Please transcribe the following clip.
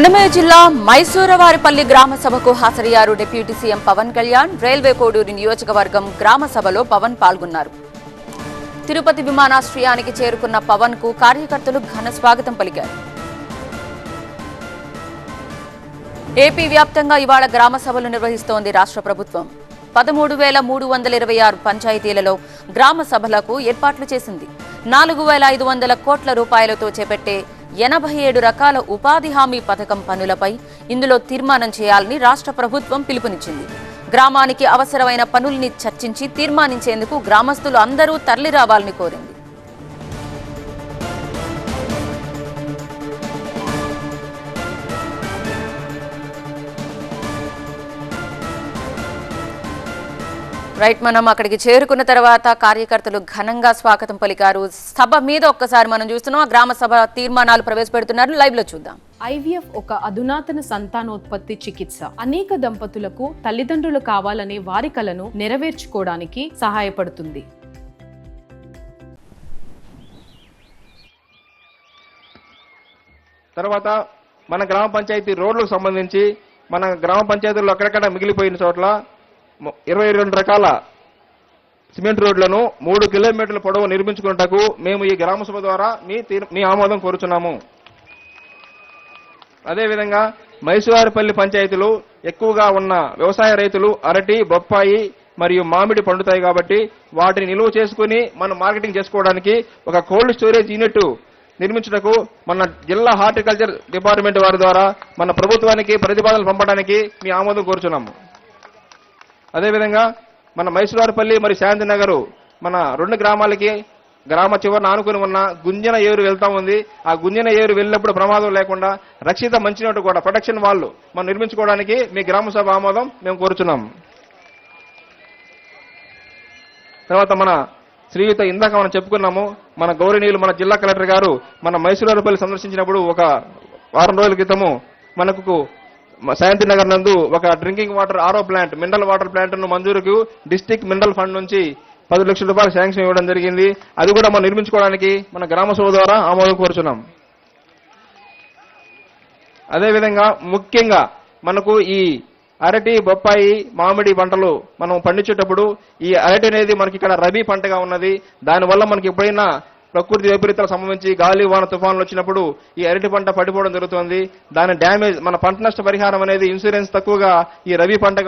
అన్నమయ్య జిల్లా మైసూరవారిపల్లి గ్రామ సభకు హాజరయ్యారు deputy CM Pawan Kalyan. Railway Koduru నియోజకవర్గం గ్రామ సభలో పవన్ పాల్గొన్నారు. తిరుపతి విమానాశ్రయానికి చేరుకున్న పవన్కు కార్యకర్తలు ఘన స్వాగతం పలికారు. ఏపీ వ్యాప్తంగా ఇవాళ గ్రామ సభలు నిర్వహిస్తోంది రాష్ట్ర ప్రభుత్వం. పదమూడు వేల మూడు వందల ఇరవై ఆరు పంచాయతీలలో గ్రామ సభలకు ఏర్పాట్లు చేసింది. నాలుగు వేల ఐదు వందల కోట్ల రూపాయలతో చేపట్టే ఎనభై ఏడు రకాల ఉపాధి హామీ పథకం పనులపై ఇందులో తీర్మానం చేయాలని రాష్ట్ర ప్రభుత్వం పిలుపునిచ్చింది. గ్రామానికి అవసరమైన పనుల్ని చర్చించి తీర్మానించేందుకు గ్రామస్తులు అందరూ తరలి రావాలని కోరింది. రైట్ మనం అక్కడికి చేరుకున్న తర్వాత కార్యకర్తలు ఘనంగా స్వాగతం పలికారు. సభ మీద ఒక్కసారి మనం చూస్తున్నాం ఆ గ్రామ సభ తీర్మానాలు ప్రవేశపెడుతున్నారు. లైవ్లో చూద్దాం. ఐవీఎఫ్ ఒక అధునాతన సంతానోత్పత్తి చికిత్స. అనేక దంపతులకు తల్లిదండ్రులు కావాలనే వారి కలను నెరవేర్చుకోవడానికి సహాయపడుతుంది. తర్వాత మన గ్రామ పంచాయతీ రోడ్లకు సంబంధించి మన గ్రామ పంచాయతీల్లో అక్కడక్కడ మిగిలిపోయిన చోట్ల ఇరవై రెండు రకాల సిమెంట్ రోడ్లను మూడు కిలోమీటర్ల పొడవు నిర్మించుకున్నటకు మేము ఈ గ్రామ సభ ద్వారా మీ తీర్- మీ ఆమోదం కోరుచున్నాము. అదేవిధంగా మైసూరుపల్లి పంచాయతీలు ఎక్కువగా ఉన్న వ్యవసాయ రైతులు అరటి బొప్పాయి మరియు మామిడి పండుతాయి కాబట్టి వాటిని నిలువ చేసుకుని మనం మార్కెటింగ్ చేసుకోవడానికి ఒక కోల్డ్ స్టోరేజ్ యూనిట్ నిర్మించుటకు మన జిల్లా హార్టికల్చర్ డిపార్ట్మెంట్ వారి ద్వారా మన ప్రభుత్వానికి ప్రతిపాదనలు పంపడానికి మీ ఆమోదం కోరుచున్నాము. అదేవిధంగా మన మైసూరుపల్లి మరి శాంతినగరు మన రెండు గ్రామాలకి గ్రామ చివరిన ఆనుకుని ఉన్న గుంజన ఏరు వెళ్తా ఉంది. ఆ గుంజన ఏరు వెళ్ళినప్పుడు ప్రమాదం లేకుండా రక్షిత మంచినట్టు కూడా ప్రొటెక్షన్ వాళ్ళు మనం నిర్మించుకోవడానికి మీ గ్రామ సభ ఆమోదం మేము కోరుచున్నాం. తర్వాత మన శ్రీయుత ఇందాక మనం చెప్పుకున్నాము మన గౌరవనీయులు మన జిల్లా కలెక్టర్ గారు మన మైసూరుపల్లి సందర్శించినప్పుడు ఒక వారం రోజుల క్రితము మనకు శాంతి నగర్ నందు ఒక drinking water RO plant mineral water ప్లాంట్ను మంజూరుకు డిస్టిక్ మినరల్ ఫండ్ నుంచి పది లక్షల రూపాయలు శాంక్షన్ ఇవ్వడం జరిగింది. అది కూడా మనం నిర్మించుకోవడానికి మన గ్రామ సభ ద్వారా ఆమోదం కోరుచున్నాం. అదేవిధంగా ముఖ్యంగా మనకు ఈ అరటి బొప్పాయి మామిడి పంటలు మనం పండించేటప్పుడు ఈ అరటి అనేది మనకి ఇక్కడ రబీ పంటగా ఉన్నది. దానివల్ల మనకి ఎప్పుడైనా ప్రకృతి వైపరీత్యాలు సంబంధించి గాలి వాన తుఫాన్లు వచ్చినప్పుడు ఈ అరటి పంట పడిపోవడం జరుగుతుంది. దాని డ్యామేజ్ మన పంట నష్ట పరిహారం అనేది ఇన్సూరెన్స్ తక్కువగా ఈ రబీ పంట